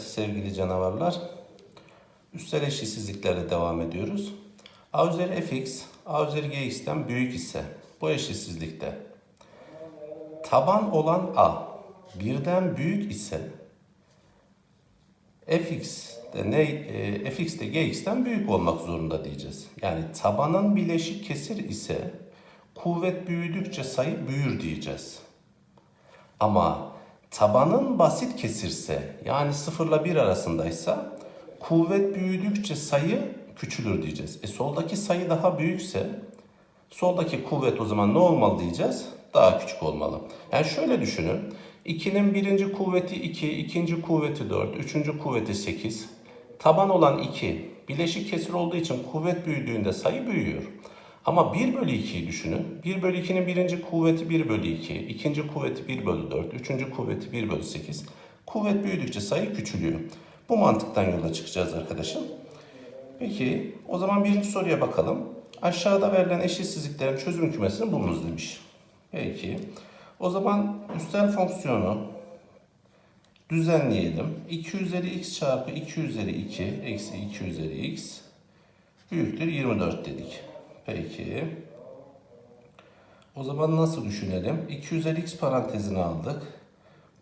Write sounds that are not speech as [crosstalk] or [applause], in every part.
sevgili canavarlar. Üstel eşitsizliklerle devam ediyoruz. A üzeri fx, A üzeri gx'ten büyük ise bu eşitsizlikte taban olan A birden büyük ise fx de ne e, fx de gx'ten büyük olmak zorunda diyeceğiz. Yani tabanın bileşik kesir ise kuvvet büyüdükçe sayı büyür diyeceğiz. Ama tabanın basit kesirse yani 0 ile 1 arasındaysa kuvvet büyüdükçe sayı küçülür diyeceğiz. E soldaki sayı daha büyükse soldaki kuvvet o zaman ne olmalı diyeceğiz? Daha küçük olmalı. Yani şöyle düşünün. 2'nin birinci kuvveti 2, ikinci kuvveti 4, üçüncü kuvveti 8. Taban olan 2 bileşik kesir olduğu için kuvvet büyüdüğünde sayı büyüyor. Ama 1 bölü 2'yi düşünün. 1 bölü 2'nin birinci kuvveti 1 bölü 2, ikinci kuvveti 1 bölü 4, üçüncü kuvveti 1 bölü 8. Kuvvet büyüdükçe sayı küçülüyor. Bu mantıktan yola çıkacağız arkadaşım. Peki o zaman birinci soruya bakalım. Aşağıda verilen eşitsizliklerin çözüm kümesini bulunuz demiş. Peki. O zaman üstel fonksiyonu düzenleyelim. 2 üzeri x çarpı 2 üzeri 2 eksi 2 üzeri x büyüktür 24 dedik. Peki. O zaman nasıl düşünelim? 2 üzeri x parantezini aldık.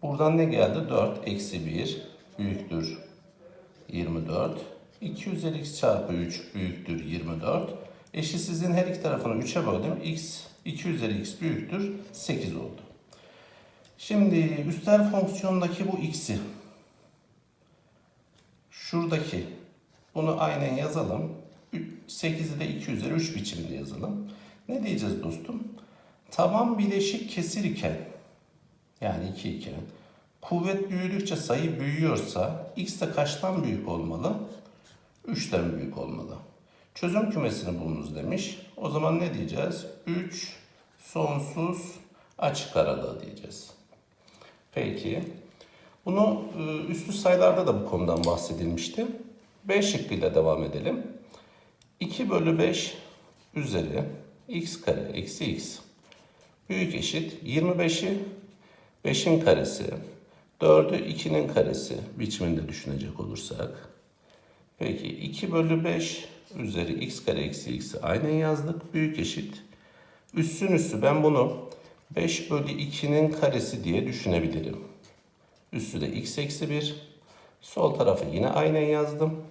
Buradan ne geldi? 4 eksi 1 büyüktür 24. 2 üzeri x çarpı 3 büyüktür 24. Eşitsizliğin her iki tarafını 3'e böldüm. x 2 üzeri x büyüktür 8 oldu. Şimdi üstel fonksiyondaki bu x'i şuradaki bunu aynen yazalım. 8'i de 2 üzeri 3 biçiminde yazalım. Ne diyeceğiz dostum? Taban bileşik kesir iken yani 2 iken kuvvet büyüdükçe sayı büyüyorsa x de kaçtan büyük olmalı? 3'ten büyük olmalı. Çözüm kümesini bulunuz demiş. O zaman ne diyeceğiz? 3 sonsuz açık aralığı diyeceğiz. Peki. Bunu e, üstü sayılarda da bu konudan bahsedilmişti. B şıkkıyla devam edelim. 2 bölü 5 üzeri x kare eksi x büyük eşit 25'i 5'in karesi 4'ü 2'nin karesi biçiminde düşünecek olursak. Peki 2 bölü 5 üzeri x kare eksi x'i aynen yazdık. Büyük eşit. Üssün üssü ben bunu 5 bölü 2'nin karesi diye düşünebilirim. Üssü de x eksi 1. Sol tarafı yine aynen yazdım.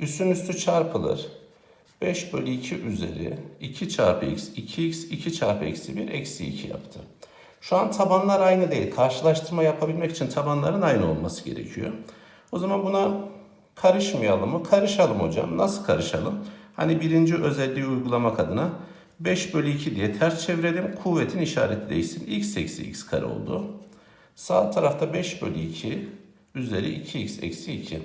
Üssün üstü çarpılır. 5 bölü 2 üzeri 2 çarpı x, 2x, 2 çarpı eksi 1, eksi 2 yaptı. Şu an tabanlar aynı değil. Karşılaştırma yapabilmek için tabanların aynı olması gerekiyor. O zaman buna karışmayalım mı? Karışalım hocam. Nasıl karışalım? Hani birinci özelliği uygulamak adına 5 bölü 2 diye ters çevirelim. Kuvvetin işareti değişsin. x eksi x kare oldu. Sağ tarafta 5 bölü 2 üzeri 2x eksi 2.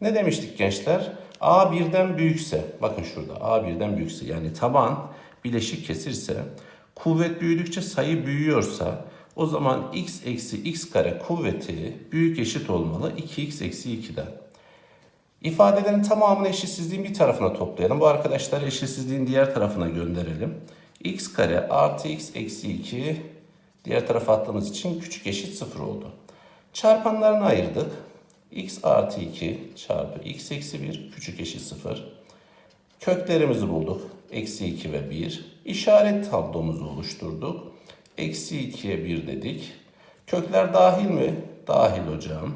Ne demiştik gençler? A birden büyükse, bakın şurada A birden büyükse yani taban bileşik kesirse, kuvvet büyüdükçe sayı büyüyorsa o zaman x eksi x kare kuvveti büyük eşit olmalı 2x eksi 2'den. İfadelerin tamamını eşitsizliğin bir tarafına toplayalım. Bu arkadaşları eşitsizliğin diğer tarafına gönderelim. x kare artı x eksi 2 diğer tarafa attığımız için küçük eşit 0 oldu. Çarpanlarını ayırdık. X artı 2 çarpı x eksi 1 küçük eşit 0. Köklerimizi bulduk. Eksi 2 ve 1. İşaret tablomuzu oluşturduk. Eksi 2'ye 1 dedik. Kökler dahil mi? Dahil hocam.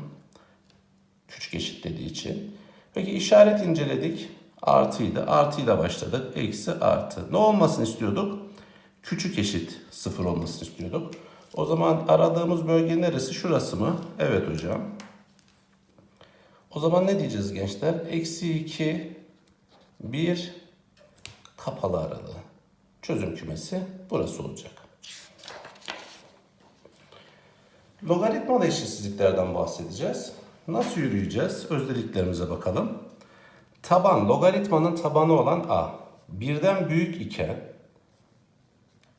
Küçük eşit dediği için. Peki işaret inceledik. Artıydı. Artıyla başladık. Eksi artı. Ne olmasını istiyorduk? Küçük eşit 0 olmasını istiyorduk. O zaman aradığımız bölge neresi? Şurası mı? Evet hocam. O zaman ne diyeceğiz gençler? Eksi 2, 1, kapalı aralığı. Çözüm kümesi burası olacak. Logaritmalı eşitsizliklerden bahsedeceğiz. Nasıl yürüyeceğiz? Özelliklerimize bakalım. Taban, logaritmanın tabanı olan a. Birden büyük iken,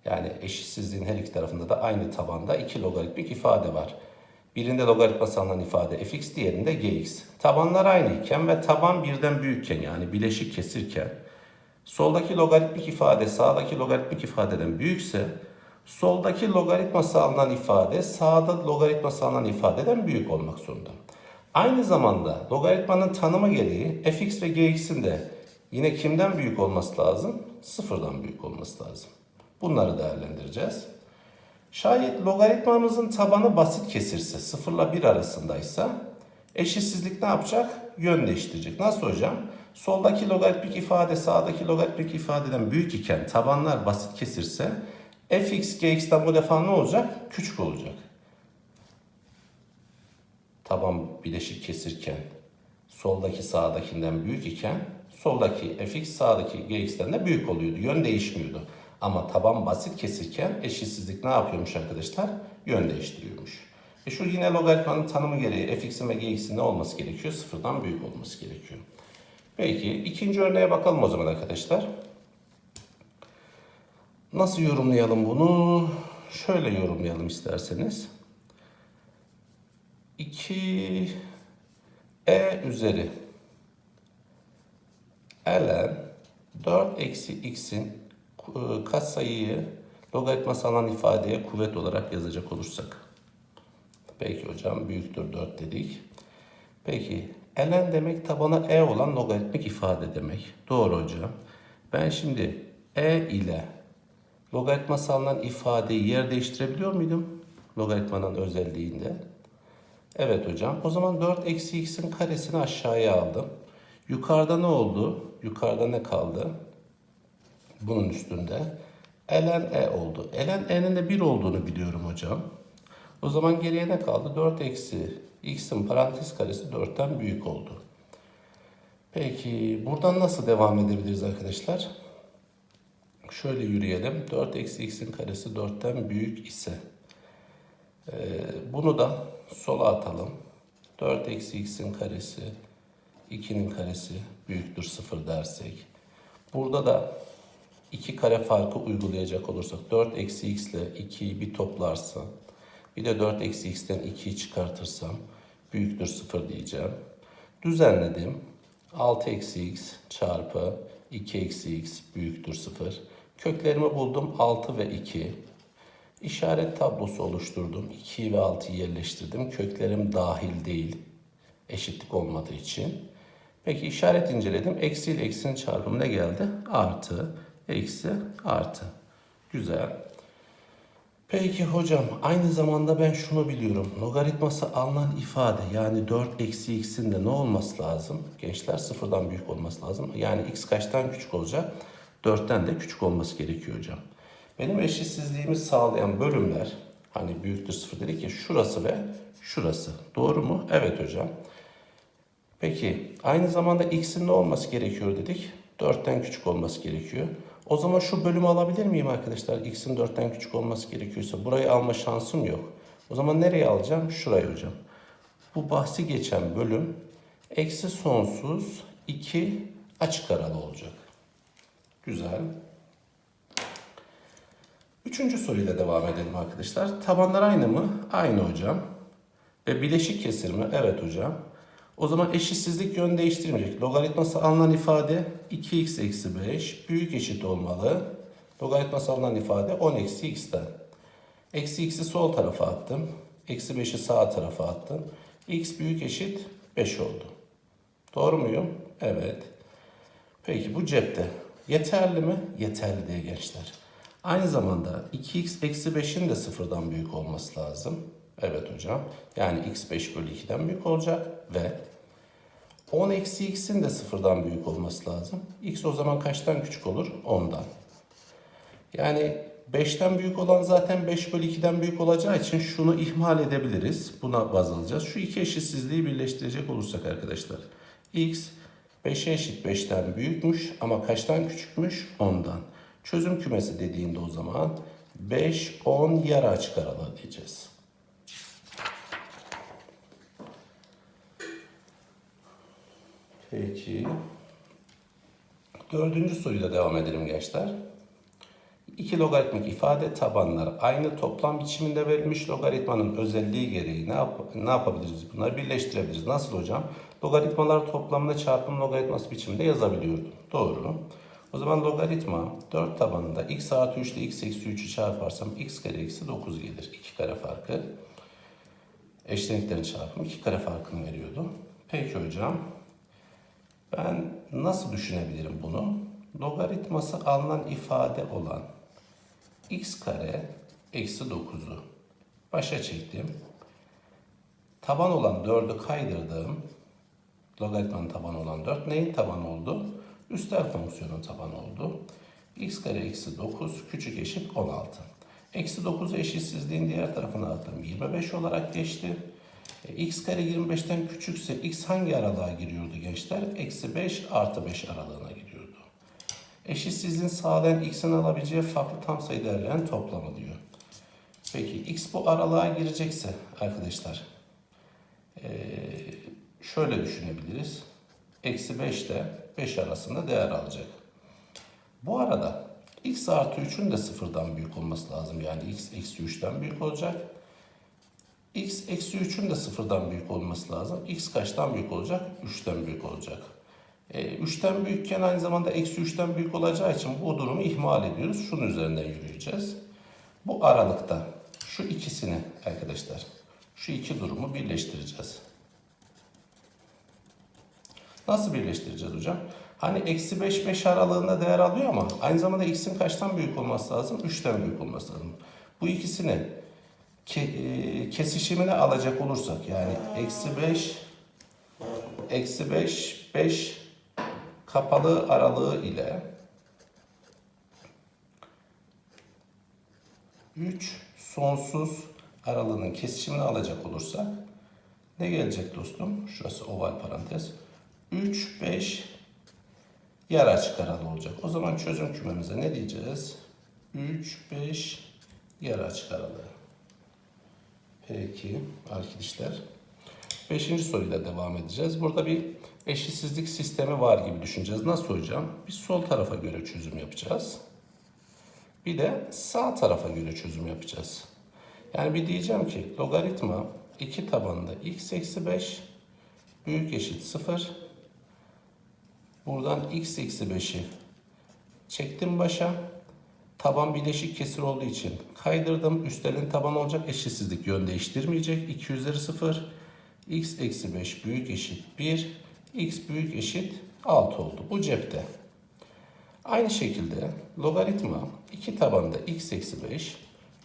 yani eşitsizliğin her iki tarafında da aynı tabanda iki logaritmik ifade var. Birinde logaritması alınan ifade fx, diğerinde gx. Tabanlar aynı iken ve taban birden büyükken yani bileşik kesirken soldaki logaritmik ifade sağdaki logaritmik ifadeden büyükse Soldaki logaritması alınan ifade sağda logaritması alınan ifadeden büyük olmak zorunda. Aynı zamanda logaritmanın tanımı gereği fx ve gx'in de yine kimden büyük olması lazım? Sıfırdan büyük olması lazım. Bunları değerlendireceğiz. Şayet logaritmamızın tabanı basit kesirse 0 ile 1 arasındaysa eşitsizlik ne yapacak? Yön değiştirecek. Nasıl hocam? Soldaki logaritmik ifade sağdaki logaritmik ifadeden büyük iken tabanlar basit kesirse fx gx'ten bu defa ne olacak? Küçük olacak. Taban bileşik kesirken soldaki sağdakinden büyük iken soldaki fx sağdaki gx'ten de büyük oluyordu. Yön değişmiyordu. Ama taban basit kesirken eşitsizlik ne yapıyormuş arkadaşlar? Yön değiştiriyormuş. E şu yine logaritmanın tanımı gereği fx'in ve gx'in ne olması gerekiyor? Sıfırdan büyük olması gerekiyor. Peki ikinci örneğe bakalım o zaman arkadaşlar. Nasıl yorumlayalım bunu? Şöyle yorumlayalım isterseniz. 2 e üzeri ln 4 eksi x'in katsayıyı logaritması alan ifadeye kuvvet olarak yazacak olursak. Peki hocam büyüktür 4 dedik. Peki ln demek tabana e olan logaritmik ifade demek. Doğru hocam. Ben şimdi e ile logaritması alınan ifadeyi yer değiştirebiliyor muydum? Logaritmanın özelliğinde. Evet hocam. O zaman 4 eksi x'in karesini aşağıya aldım. Yukarıda ne oldu? Yukarıda ne kaldı? Bunun üstünde. ln e oldu. ln e'nin de 1 olduğunu biliyorum hocam. O zaman geriye ne kaldı? 4 eksi x'in parantez karesi 4'ten büyük oldu. Peki buradan nasıl devam edebiliriz arkadaşlar? Şöyle yürüyelim. 4 eksi x'in karesi 4'ten büyük ise ee, bunu da sola atalım. 4 eksi x'in karesi 2'nin karesi büyüktür 0 dersek. Burada da 2 kare farkı uygulayacak olursak 4 eksi x ile 2'yi bir toplarsam bir de 4 eksi x'ten 2'yi çıkartırsam büyüktür 0 diyeceğim. Düzenledim. 6 eksi x çarpı 2 eksi x büyüktür 0. Köklerimi buldum 6 ve 2. İşaret tablosu oluşturdum. 2 ve 6'yı yerleştirdim. Köklerim dahil değil. Eşitlik olmadığı için. Peki işaret inceledim. Eksi ile eksinin çarpımı ne geldi? Artı, eksi, artı. Güzel. Peki hocam aynı zamanda ben şunu biliyorum. Logaritması alınan ifade yani 4 eksi x'in de ne olması lazım? Gençler sıfırdan büyük olması lazım. Yani x kaçtan küçük olacak? 4'ten de küçük olması gerekiyor hocam. Benim eşitsizliğimi sağlayan bölümler hani büyüktür sıfır dedik ya şurası ve şurası. Doğru mu? Evet hocam. Peki aynı zamanda x'in ne olması gerekiyor dedik? 4'ten küçük olması gerekiyor. O zaman şu bölümü alabilir miyim arkadaşlar? x'in 4'ten küçük olması gerekiyorsa burayı alma şansım yok. O zaman nereye alacağım? Şurayı hocam. Bu bahsi geçen bölüm eksi sonsuz 2 açık aralı olacak. Güzel. Üçüncü soruyla devam edelim arkadaşlar. Tabanlar aynı mı? Aynı hocam. Ve bileşik kesir mi? Evet hocam. O zaman eşitsizlik yön değiştirmeyecek. Logaritması alınan ifade 2x eksi 5 büyük eşit olmalı. Logaritması alınan ifade 10 eksi x'ten. Eksi x'i sol tarafa attım. Eksi 5'i sağ tarafa attım. x büyük eşit 5 oldu. Doğru muyum? Evet. Peki bu cepte. Yeterli mi? Yeterli diye gençler. Aynı zamanda 2x eksi 5'in de sıfırdan büyük olması lazım. Evet hocam. Yani x 5 bölü 2'den büyük olacak ve 10 eksi x'in de sıfırdan büyük olması lazım. x o zaman kaçtan küçük olur? 10'dan. Yani 5'ten büyük olan zaten 5 bölü 2'den büyük olacağı için şunu ihmal edebiliriz. Buna baz alacağız. Şu iki eşitsizliği birleştirecek olursak arkadaşlar. x 5'e eşit 5'ten büyükmüş ama kaçtan küçükmüş? 10'dan. Çözüm kümesi dediğinde o zaman 5, 10 yarı açık aralığı diyeceğiz. Peki. Dördüncü soruyla devam edelim gençler. İki logaritmik ifade tabanlar aynı toplam biçiminde verilmiş logaritmanın özelliği gereği ne, yap ne yapabiliriz? Bunları birleştirebiliriz. Nasıl hocam? Logaritmalar toplamında çarpım logaritması biçiminde yazabiliyordum. Doğru. O zaman logaritma 4 tabanında x artı 3 ile x eksi 3'ü çarparsam x kare eksi 9 gelir. 2 kare farkı. Eşleniklerin çarpımı 2 kare farkını veriyordu. Peki hocam. Ben nasıl düşünebilirim bunu? Logaritması alınan ifade olan x kare eksi 9'u başa çektim. Taban olan 4'ü kaydırdım. Logaritmanın tabanı olan 4 neyin tabanı oldu? Üstel fonksiyonun tabanı oldu. x kare eksi 9 küçük eşit 16. Eksi 9'u eşitsizliğin diğer tarafına attım. 25 olarak geçti. E, x kare 25'ten küçükse x hangi aralığa giriyordu gençler? Eksi 5 artı 5 aralığına giriyordu. Eşitsizliğin sağlayan x'in alabileceği farklı tam sayı değerlerin toplamı diyor. Peki x bu aralığa girecekse arkadaşlar ee, şöyle düşünebiliriz. Eksi 5 ile 5 arasında değer alacak. Bu arada x artı 3'ün de sıfırdan büyük olması lazım. Yani x eksi 3'ten büyük olacak. X eksi 3'ün de sıfırdan büyük olması lazım. x kaçtan büyük olacak? 3'ten büyük olacak. E, 3'ten büyükken aynı zamanda eksi 3'ten büyük olacağı için bu durumu ihmal ediyoruz. Şunun üzerinden yürüyeceğiz. Bu aralıkta şu ikisini arkadaşlar şu iki durumu birleştireceğiz. Nasıl birleştireceğiz hocam? Hani eksi 5 5 aralığında değer alıyor ama aynı zamanda x'in kaçtan büyük olması lazım? 3'ten büyük olması lazım. Bu ikisini e, kesişimine alacak olursak yani eksi 5 eksi 5 5 kapalı aralığı ile 3 sonsuz aralığının kesişimini alacak olursak ne gelecek dostum? Şurası oval parantez. 3, 5 yer açık aralığı olacak. O zaman çözüm kümemize ne diyeceğiz? 3, 5 yer açık aralığı. Peki arkadaşlar. Beşinci soruyla devam edeceğiz. Burada bir eşitsizlik sistemi var gibi düşüneceğiz. Nasıl hocam? Biz sol tarafa göre çözüm yapacağız. Bir de sağ tarafa göre çözüm yapacağız. Yani bir diyeceğim ki logaritma 2 tabanında x eksi 5 büyük eşit 0. Buradan x eksi 5'i çektim başa. Taban bileşik kesir olduğu için kaydırdım. Üstelin taban olacak eşitsizlik yön değiştirmeyecek. 2 üzeri 0. x eksi 5 büyük eşit 1. x büyük eşit 6 oldu. Bu cepte. Aynı şekilde logaritma 2 tabanında x eksi 5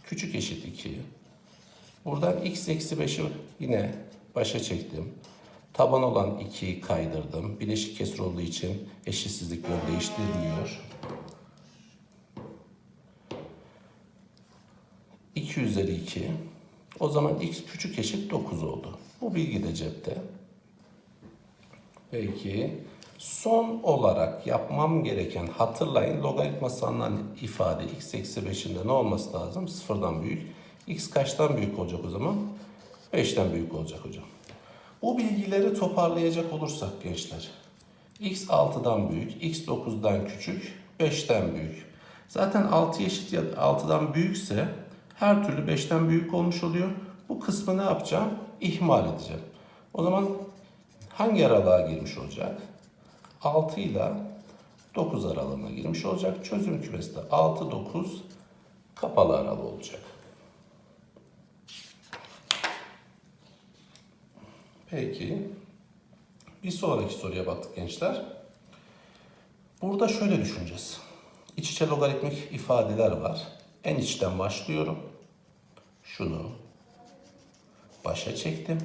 küçük eşit 2. Buradan x eksi 5'i yine başa çektim. Taban olan 2'yi kaydırdım. Bileşik kesir olduğu için eşitsizlik yön değiştirmiyor. 2 üzeri 2. O zaman x küçük eşit 9 oldu. Bu bilgi de cepte. Peki son olarak yapmam gereken hatırlayın logaritması alınan ifade x eksi 5'in de ne olması lazım? Sıfırdan büyük. x kaçtan büyük olacak o zaman? 5'ten büyük olacak hocam. Bu bilgileri toparlayacak olursak gençler. x 6'dan büyük, x 9'dan küçük, 5'ten büyük. Zaten 6 eşit ya 6'dan büyükse her türlü 5'ten büyük olmuş oluyor. Bu kısmı ne yapacağım? İhmal edeceğim. O zaman hangi aralığa girmiş olacak? 6 ile 9 aralığına girmiş olacak. Çözüm kümesi de 6-9 kapalı aralığı olacak. Peki. Bir sonraki soruya baktık gençler. Burada şöyle düşüneceğiz. İç içe logaritmik ifadeler var. En içten başlıyorum. Şunu başa çektim.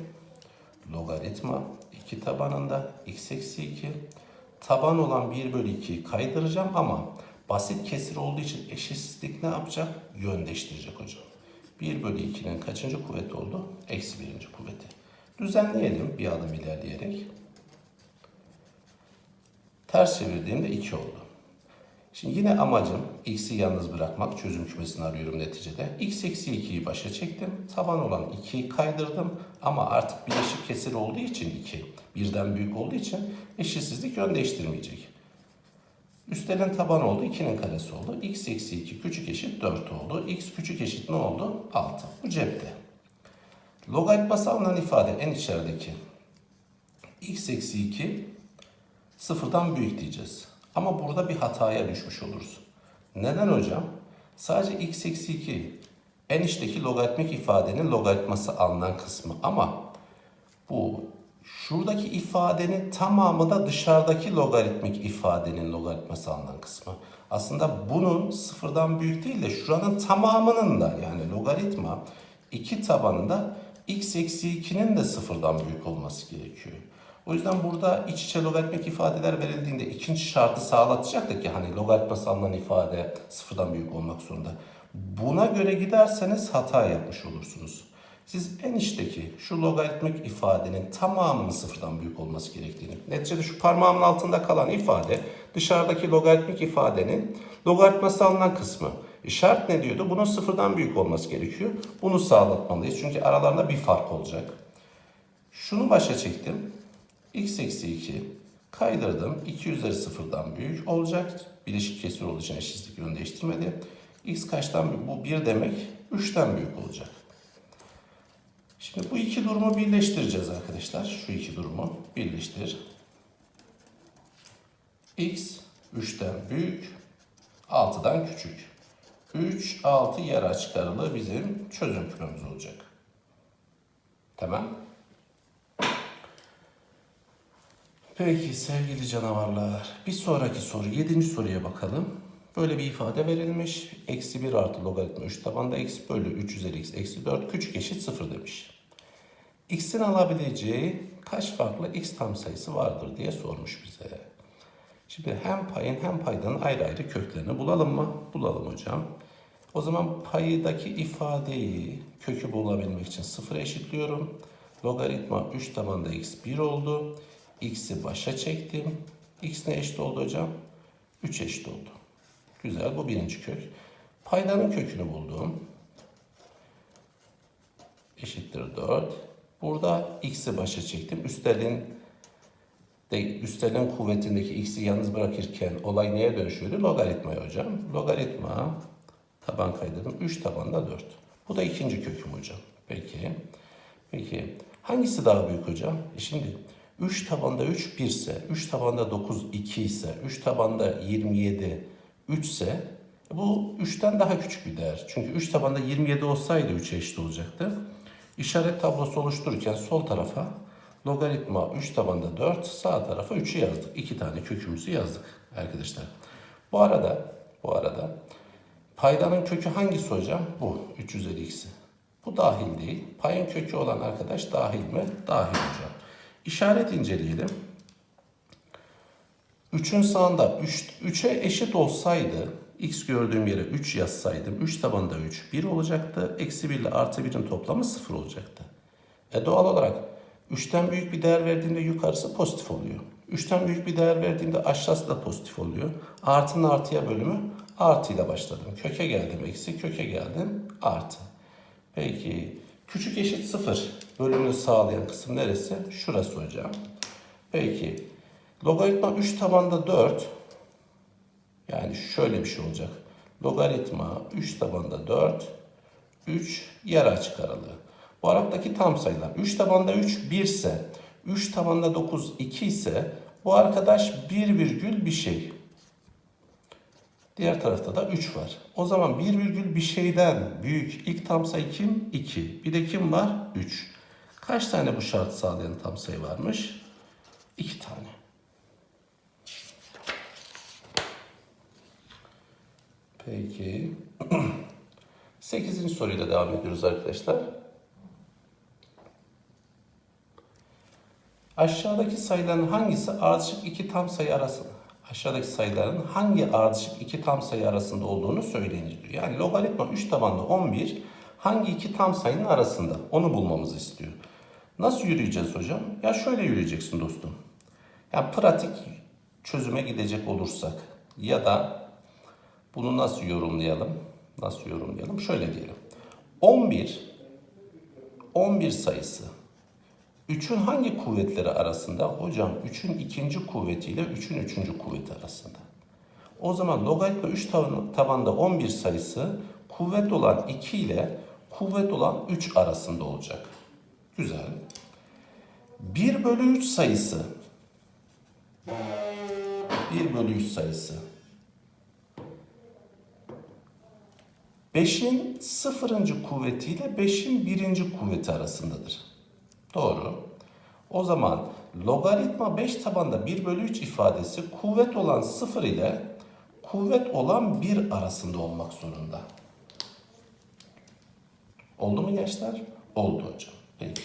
Logaritma 2 tabanında x eksi 2. Taban olan 1 bölü 2'yi kaydıracağım ama basit kesir olduğu için eşitsizlik ne yapacak? Yön değiştirecek hocam. 1 bölü 2'nin kaçıncı kuvveti oldu? Eksi birinci kuvveti. Düzenleyelim bir adım ilerleyerek. Ters çevirdiğimde 2 oldu. Şimdi yine amacım x'i yalnız bırakmak. Çözüm kümesini arıyorum neticede. x eksi 2'yi başa çektim. Taban olan 2'yi kaydırdım. Ama artık bileşik kesir olduğu için 2. Birden büyük olduğu için eşitsizlik yön değiştirmeyecek. Üstelin taban oldu. 2'nin karesi oldu. x eksi 2 küçük eşit 4 oldu. x küçük eşit ne oldu? 6. Bu cepte. Logaritması alınan ifade en içerideki x eksi 2 sıfırdan büyük diyeceğiz. Ama burada bir hataya düşmüş oluruz. Neden hocam? Sadece x eksi 2 en içteki logaritmik ifadenin logaritması alınan kısmı ama bu şuradaki ifadenin tamamı da dışarıdaki logaritmik ifadenin logaritması alınan kısmı. Aslında bunun sıfırdan büyük değil de şuranın tamamının da yani logaritma iki tabanında x eksi 2'nin de sıfırdan büyük olması gerekiyor. O yüzden burada iç içe logaritmik ifadeler verildiğinde ikinci şartı sağlatacaktık ki hani logaritması alınan ifade sıfırdan büyük olmak zorunda. Buna göre giderseniz hata yapmış olursunuz. Siz en içteki şu logaritmik ifadenin tamamının sıfırdan büyük olması gerektiğini, neticede şu parmağımın altında kalan ifade dışarıdaki logaritmik ifadenin logaritması alınan kısmı. İşaret ne diyordu? Bunun sıfırdan büyük olması gerekiyor. Bunu sağlatmalıyız çünkü aralarında bir fark olacak. Şunu başa çektim. X eksi 2 kaydırdım. 2 üzeri sıfırdan büyük olacak. Bileşik kesir olduğu için eşitlik yönü değiştirmedi. x kaçtan büyük? Bu 1 demek 3'ten büyük olacak. Şimdi bu iki durumu birleştireceğiz arkadaşlar. Şu iki durumu birleştir. x 3'ten büyük, 6'dan küçük. 3, 6 yer açık bizim çözüm küremiz olacak. Tamam. Peki sevgili canavarlar. Bir sonraki soru, yedinci soruya bakalım. Böyle bir ifade verilmiş. Eksi 1 artı logaritma 3 tabanda x bölü 3 üzeri x eksi 4 küçük eşit 0 demiş. x'in alabileceği kaç farklı x tam sayısı vardır diye sormuş bize. Şimdi hem payın hem paydanın ayrı ayrı köklerini bulalım mı? Bulalım hocam. O zaman paydaki ifadeyi kökü bulabilmek için 0 eşitliyorum. Logaritma 3 tabanda x 1 oldu. X'i başa çektim. X ne eşit oldu hocam? 3 eşit oldu. Güzel bu birinci kök. Paydanın kökünü buldum. Eşittir 4. Burada x'i başa çektim. Üstelin de, üstelin kuvvetindeki x'i yalnız bırakırken olay neye dönüşüyordu? Logaritmaya hocam. Logaritma taban kaydırdım. 3 tabanda 4. Bu da ikinci köküm hocam. Peki. Peki. Hangisi daha büyük hocam? E şimdi 3 tabanda 3 1 ise, 3 tabanda 9 2 ise, 3 tabanda 27 3 ise bu 3'ten daha küçük bir değer. Çünkü 3 tabanda 27 olsaydı 3'e eşit olacaktı. İşaret tablosu oluştururken sol tarafa logaritma 3 tabanda 4, sağ tarafa 3'ü yazdık. 2 tane kökümüzü yazdık arkadaşlar. Bu arada bu arada paydanın kökü hangisi hocam? Bu 3 üzeri x'i. Bu dahil değil. Payın kökü olan arkadaş dahil mi? Dahil hocam. İşaret inceleyelim. 3'ün sağında 3, 3'e eşit olsaydı x gördüğüm yere 3 yazsaydım 3 tabanda 3 1 olacaktı. Eksi 1 ile artı 1'in toplamı 0 olacaktı. E doğal olarak 3'ten büyük bir değer verdiğimde yukarısı pozitif oluyor. 3'ten büyük bir değer verdiğimde aşağısı da pozitif oluyor. Artının artıya bölümü artıyla başladım. Köke geldim eksi, köke geldim artı. Peki küçük eşit 0 bölümünü sağlayan kısım neresi? Şurası hocam. Peki logaritma 3 tabanda 4 yani şöyle bir şey olacak. Logaritma 3 tabanda 4 3 yer açık aralığı. Bu aralıktaki tam sayılar 3 tabanda 3 1 ise 3 tabanda 9 2 ise bu arkadaş 1 virgül bir şey. Diğer tarafta da 3 var. O zaman 1 virgül bir şeyden büyük ilk tam sayı kim? 2. Bir de kim var? 3. Kaç tane bu şartı sağlayan tam sayı varmış? 2 tane. Peki. [clears throat] 8. soruyla devam ediyoruz arkadaşlar. Aşağıdaki sayıların hangisi ardışık iki tam sayı arasında? Aşağıdaki sayıların hangi ardışık iki tam sayı arasında olduğunu söyleyiniz diyor. Yani logaritma 3 tabanlı 11 hangi iki tam sayının arasında? Onu bulmamızı istiyor. Nasıl yürüyeceğiz hocam? Ya şöyle yürüyeceksin dostum. Ya pratik çözüme gidecek olursak ya da bunu nasıl yorumlayalım? Nasıl yorumlayalım? Şöyle diyelim. 11 11 sayısı 3'ün hangi kuvvetleri arasında? Hocam 3'ün ikinci kuvvetiyle 3'ün üçüncü kuvveti arasında. O zaman logaritma 3 tabanda 11 sayısı kuvvet olan 2 ile kuvvet olan 3 arasında olacak. Güzel. 1 bölü 3 sayısı 1 bölü 3 sayısı. 5'in sıfırıncı kuvvetiyle 5'in birinci kuvveti arasındadır. Doğru. O zaman logaritma 5 tabanda 1 bölü 3 ifadesi kuvvet olan 0 ile kuvvet olan 1 arasında olmak zorunda. Oldu mu gençler? Oldu hocam. Peki.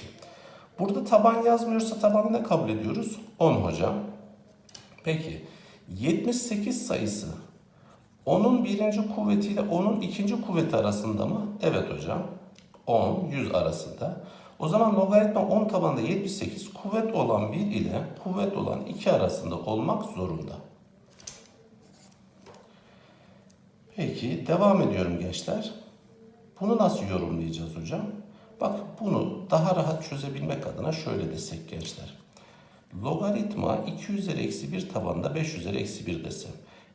Burada taban yazmıyorsa tabanı ne kabul ediyoruz? 10 hocam. Peki 78 sayısı 10'un birinci kuvvetiyle 10'un ikinci kuvveti arasında mı? Evet hocam. 10, 100 arasında. O zaman logaritma 10 tabanda 78 kuvvet olan 1 ile kuvvet olan 2 arasında olmak zorunda. Peki devam ediyorum gençler. Bunu nasıl yorumlayacağız hocam? Bak bunu daha rahat çözebilmek adına şöyle desek gençler. Logaritma 2 üzeri eksi 1 tabanda 5 üzeri eksi 1 desem.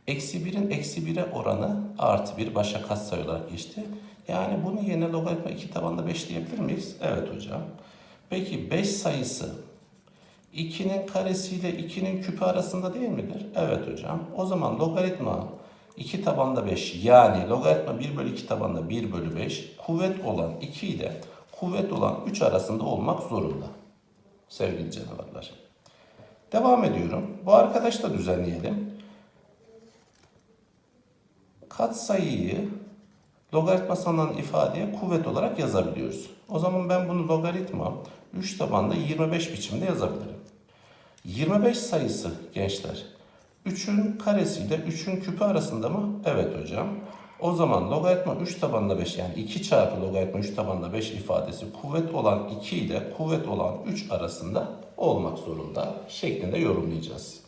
Eksi 1'in eksi 1'e oranı artı 1 başa katsayı olarak geçti. Yani bunu yerine logaritma 2 tabanda 5 diyebilir miyiz? Evet hocam. Peki 5 sayısı 2'nin karesiyle 2'nin küpü arasında değil midir? Evet hocam. O zaman logaritma 2 tabanda 5 yani logaritma 1 bölü 2 tabanda 1 bölü 5 kuvvet olan 2 ile kuvvet olan 3 arasında olmak zorunda. Sevgili canavarlar. Devam ediyorum. Bu arkadaşı da düzenleyelim. Katsayıyı logaritma sanılan ifadeye kuvvet olarak yazabiliyoruz. O zaman ben bunu logaritma 3 tabanda 25 biçimde yazabilirim. 25 sayısı gençler 3'ün karesiyle 3'ün küpü arasında mı? Evet hocam. O zaman logaritma 3 tabanında 5 yani 2 çarpı logaritma 3 tabanında 5 ifadesi kuvvet olan 2 ile kuvvet olan 3 arasında olmak zorunda şeklinde yorumlayacağız.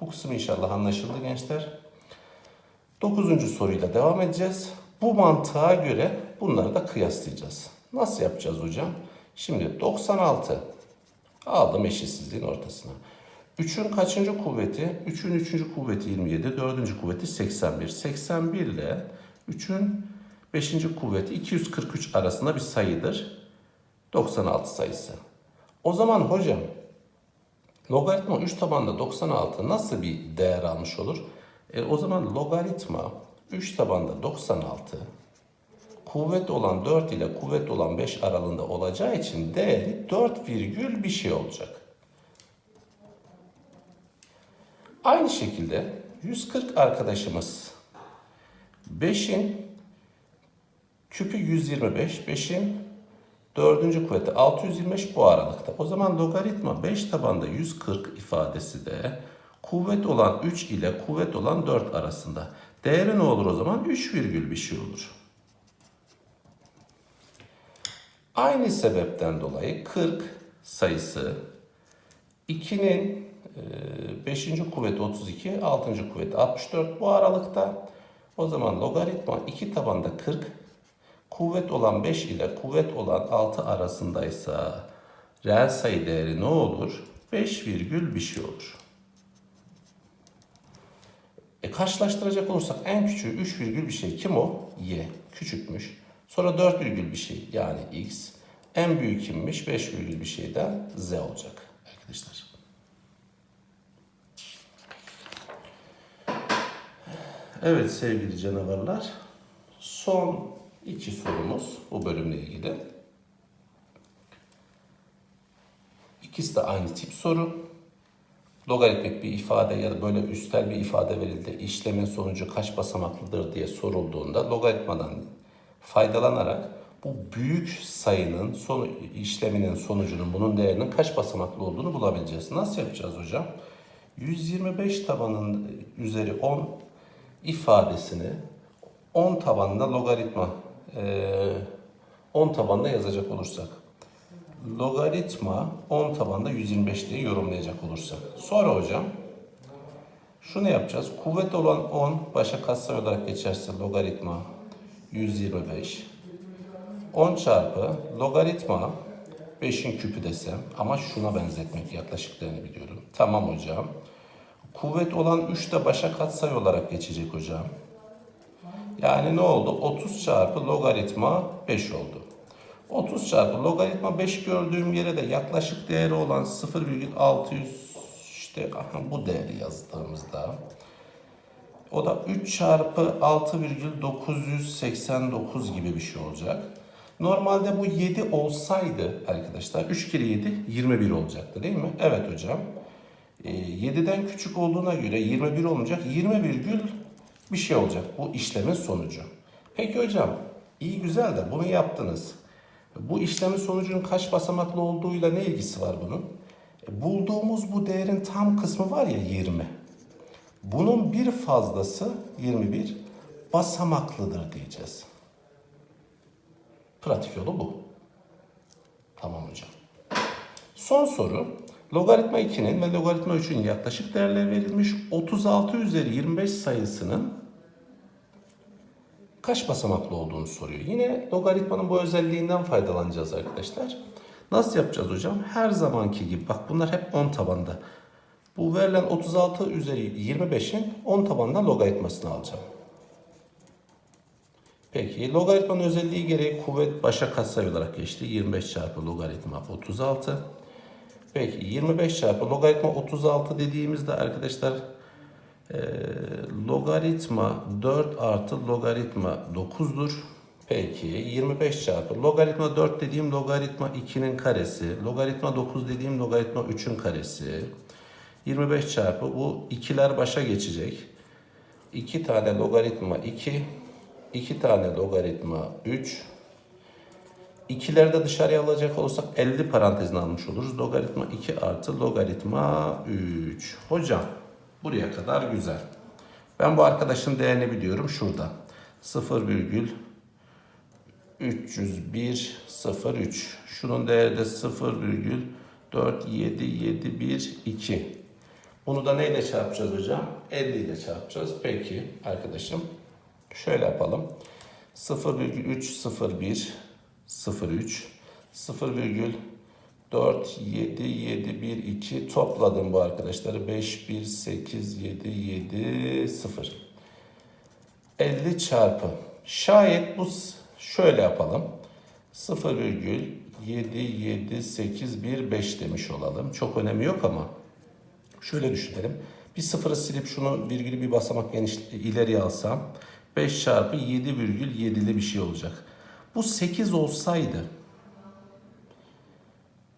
Bu kısım inşallah anlaşıldı gençler. Dokuzuncu soruyla devam edeceğiz. Bu mantığa göre bunları da kıyaslayacağız. Nasıl yapacağız hocam? Şimdi 96 aldım eşitsizliğin ortasına. 3'ün kaçıncı kuvveti? 3'ün 3. kuvveti 27, 4. kuvveti 81. 81 ile 3'ün 5. kuvveti 243 arasında bir sayıdır. 96 sayısı. O zaman hocam logaritma 3 tabanında 96 nasıl bir değer almış olur? E, o zaman logaritma 3 tabanda 96 kuvvet olan 4 ile kuvvet olan 5 aralığında olacağı için değeri 4 virgül bir şey olacak. Aynı şekilde 140 arkadaşımız 5'in küpü 125, 5'in dördüncü kuvveti 625 bu aralıkta. O zaman logaritma 5 tabanda 140 ifadesi de kuvvet olan 3 ile kuvvet olan 4 arasında. Değeri ne olur o zaman? 3 virgül bir şey olur. Aynı sebepten dolayı 40 sayısı 2'nin 5. kuvveti 32, 6. kuvveti 64 bu aralıkta. O zaman logaritma 2 tabanda 40, kuvvet olan 5 ile kuvvet olan 6 arasındaysa reel sayı değeri ne olur? 5 virgül bir şey olur. E karşılaştıracak olursak en küçüğü 3 virgül bir şey. Kim o? Y. Küçükmüş. Sonra 4 virgül bir şey yani X. En büyük kimmiş? 5 virgül bir şey de Z olacak arkadaşlar. Evet sevgili canavarlar. Son iki sorumuz bu bölümle ilgili. İkisi de aynı tip soru. Logaritmik bir ifade ya da böyle üstel bir ifade verildi. İşlemin sonucu kaç basamaklıdır diye sorulduğunda logaritmadan faydalanarak bu büyük sayının son, işleminin sonucunun bunun değerinin kaç basamaklı olduğunu bulabileceğiz. Nasıl yapacağız hocam? 125 tabanın üzeri 10 ifadesini 10 tabanında logaritma 10 tabanında yazacak olursak logaritma 10 tabanda 125 diye yorumlayacak olursak. Sonra hocam şunu yapacağız. Kuvvet olan 10 başa katsayı olarak geçerse logaritma 125. 10 çarpı logaritma 5'in küpü desem ama şuna benzetmek yaklaşıklarını biliyorum. Tamam hocam. Kuvvet olan 3 de başa katsayı olarak geçecek hocam. Yani ne oldu? 30 çarpı logaritma 5 oldu. 30 çarpı logaritma 5 gördüğüm yere de yaklaşık değeri olan 0,600 İşte bu değeri yazdığımızda o da 3 çarpı 6,989 gibi bir şey olacak. Normalde bu 7 olsaydı arkadaşlar 3 kere 7 21 olacaktı değil mi? Evet hocam. E, 7'den küçük olduğuna göre 21 olmayacak. 20 virgül bir şey olacak bu işlemin sonucu. Peki hocam iyi güzel de bunu yaptınız. Bu işlemin sonucunun kaç basamaklı olduğuyla ne ilgisi var bunun? E, bulduğumuz bu değerin tam kısmı var ya 20. Bunun bir fazlası 21 basamaklıdır diyeceğiz. Pratik yolu bu. Tamam hocam. Son soru. Logaritma 2'nin ve logaritma 3'ün yaklaşık değerleri verilmiş. 36 üzeri 25 sayısının kaç basamaklı olduğunu soruyor. Yine logaritmanın bu özelliğinden faydalanacağız arkadaşlar. Nasıl yapacağız hocam? Her zamanki gibi. Bak bunlar hep 10 tabanda. Bu verilen 36 üzeri 25'in 10 tabandan logaritmasını alacağım. Peki logaritmanın özelliği gereği kuvvet başa katsayı olarak geçti. 25 çarpı logaritma 36. Peki 25 çarpı logaritma 36 dediğimizde arkadaşlar e, logaritma 4 artı logaritma 9'dur. Peki 25 çarpı logaritma 4 dediğim logaritma 2'nin karesi. Logaritma 9 dediğim logaritma 3'ün karesi. 25 çarpı bu ikiler başa geçecek. 2 tane logaritma 2, 2 tane logaritma 3. İkileri de dışarıya alacak olursak 50 parantezine almış oluruz. Logaritma 2 artı logaritma 3. Hocam buraya kadar güzel. Ben bu arkadaşın değerini biliyorum şurada. 0,30103. Şunun değeri de 0,47712. Bunu da neyle çarpacağız hocam? 50 ile çarpacağız. Peki arkadaşım şöyle yapalım. 0,301 03 0,47712 topladım bu arkadaşları. 51877 50 çarpı. Şayet bu şöyle yapalım. 0,77815 demiş olalım. Çok önemi yok ama Şöyle düşünelim. Bir sıfırı silip şunu virgülü bir basamak geniş ileriye alsam 5 çarpı 7,7'li bir şey olacak. Bu 8 olsaydı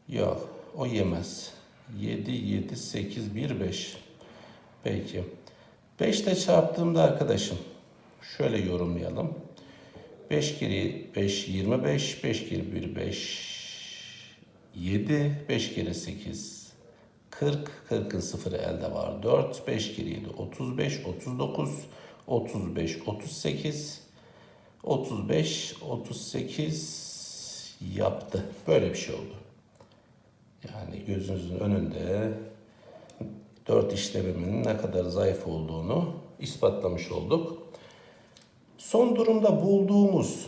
yok o yemez. 7, 7, 8, 1, 5. Peki. 5 ile çarptığımda arkadaşım şöyle yorumlayalım. 5 kere 5 25, 5 kere 1 5 7, 5 kere 8 40, 40'ın sıfırı elde var 4, 5 kere 7 35, 39, 35, 38, 35, 38 yaptı. Böyle bir şey oldu. Yani gözünüzün önünde 4 işlemimin ne kadar zayıf olduğunu ispatlamış olduk. Son durumda bulduğumuz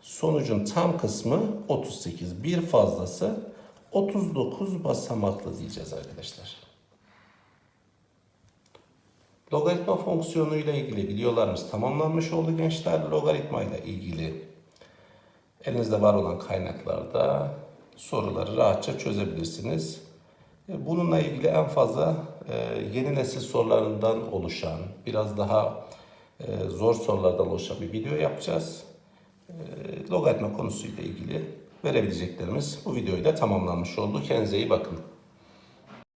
sonucun tam kısmı 38. Bir fazlası 39 basamaklı diyeceğiz arkadaşlar. Logaritma fonksiyonu ile ilgili videolarımız tamamlanmış oldu gençler. Logaritma ile ilgili elinizde var olan kaynaklarda soruları rahatça çözebilirsiniz. E, Bununla ilgili en fazla e, yeni nesil sorularından oluşan, biraz daha e, zor sorulardan oluşan bir video yapacağız. Logaritma konusuyla ilgili verebileceklerimiz bu videoyla tamamlanmış oldu. Kendinize iyi bakın.